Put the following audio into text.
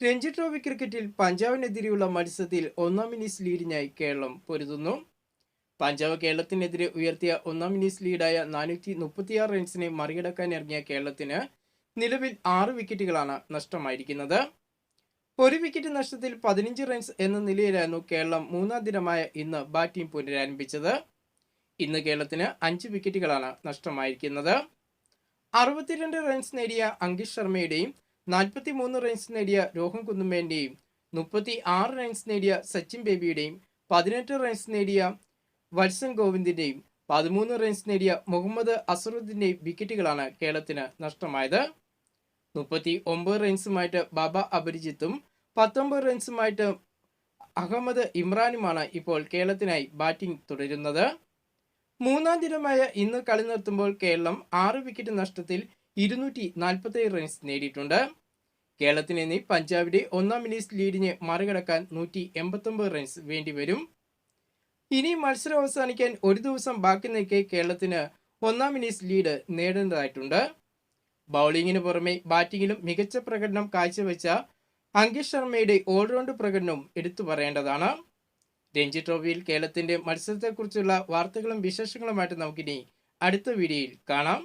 Ranji trophy ക്രിക്കറ്റിൽ പഞ്ചാബിനെതിരെയുള്ള മത്സരത്തിൽ ഒന്നാം ഇന്നിംഗ്സ് ലീഡിനായി കേരളം പൊരുതുന്നു. പഞ്ചാബ് കേരളത്തിനെതിരെ ഉയർത്തിയ ഒന്നാം ഇന്നിംഗ്സ് ലീഡായ നാനൂറ്റി മുപ്പത്തിയാറ് റൺസിനെ മറികടക്കാൻ ഇറങ്ങിയ കേരളത്തിന് നിലവിൽ ആറ് വിക്കറ്റുകളാണ് നഷ്ടമായിരിക്കുന്നത്. ഒരു വിക്കറ്റ് നഷ്ടത്തിൽ പതിനഞ്ച് റൺസ് എന്ന നിലയിലായിരുന്നു കേരളം മൂന്നാം ദിനമായ ഇന്ന് ബാറ്റിംഗ് പുനരാരംഭിച്ചത്. ഇന്ന് കേരളത്തിന് അഞ്ച് വിക്കറ്റുകളാണ് നഷ്ടമായിരിക്കുന്നത്. അറുപത്തിരണ്ട് റൺസ് നേടിയ അങ്കിഷ് ശർമ്മയുടെയും നാൽപ്പത്തി മൂന്ന് റൺസ് നേടിയ രോഹൻ കുന്നുമ്പേന്റെയും മുപ്പത്തി ആറ് റൺസ് നേടിയ സച്ചിൻ ബേബിയുടെയും പതിനെട്ട് റൺസ് നേടിയ വത്സൻ ഗോവിന്ദിന്റെയും പതിമൂന്ന് റൺസ് നേടിയ മുഹമ്മദ് അസറുദ്ദീന്റെയും വിക്കറ്റുകളാണ് കേരളത്തിന് നഷ്ടമായത്. മുപ്പത്തി ഒമ്പത് റൺസുമായിട്ട് ബാബ അപരിജിത്തും പത്തൊമ്പത് റൺസുമായിട്ട് അഹമ്മദ് ഇമ്രാനുമാണ് ഇപ്പോൾ കേരളത്തിനായി ബാറ്റിംഗ് തുടരുന്നത്. മൂന്നാം ദിനമായ ഇന്ന് കളി നിർത്തുമ്പോൾ കേരളം ആറ് വിക്കറ്റ് നഷ്ടത്തിൽ ഇരുന്നൂറ്റി നാൽപ്പത്തി റൺസ് നേടിയിട്ടുണ്ട്. കേരളത്തിന് ഇനി പഞ്ചാബിന്റെ ഒന്നാം ഇന്നിംഗ്സ് ലീഡിനെ മറികടക്കാൻ നൂറ്റി എൺപത്തൊമ്പത് റൺസ് വേണ്ടിവരും ഇനി മത്സരം അവസാനിക്കാൻ ഒരു ദിവസം ബാക്കി നിൽക്കെ കേരളത്തിന് ഒന്നാം ഇന്നിംഗ്സ് ലീഡ് നേടേണ്ടതായിട്ടുണ്ട്. ബൗളിങ്ങിന് പുറമെ ബാറ്റിങ്ങിലും മികച്ച പ്രകടനം കാഴ്ചവെച്ച അങ്കിഷ് ശർമ്മയുടെ ഓൾറൗണ്ട് പ്രകടനവും എടുത്തു പറയേണ്ടതാണ്. രഞ്ജി ട്രോഫിയിൽ കേരളത്തിന്റെ മത്സരത്തെക്കുറിച്ചുള്ള വാർത്തകളും വിശേഷങ്ങളുമായിട്ട് നമുക്കിനി അടുത്ത വീഡിയോയിൽ കാണാം.